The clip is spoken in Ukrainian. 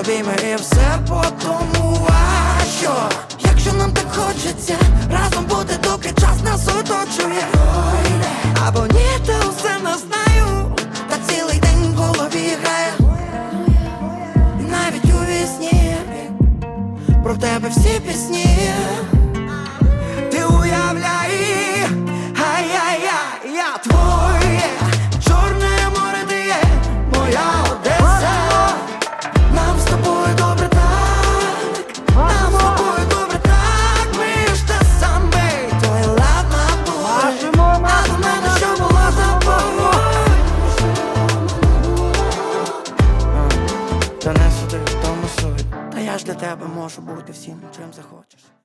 обійми і все по тому а що Якщо нам так хочеться, разом бути, доки час нас оточує. Або ні, то усе не знаю, та цілий день в голові грає. І навіть у вісні. Про тебе всі пісні. твоє, чорне море ти є моя. Та не суди в тому суть, та я ж для тебе можу бути всім, чим захочеш.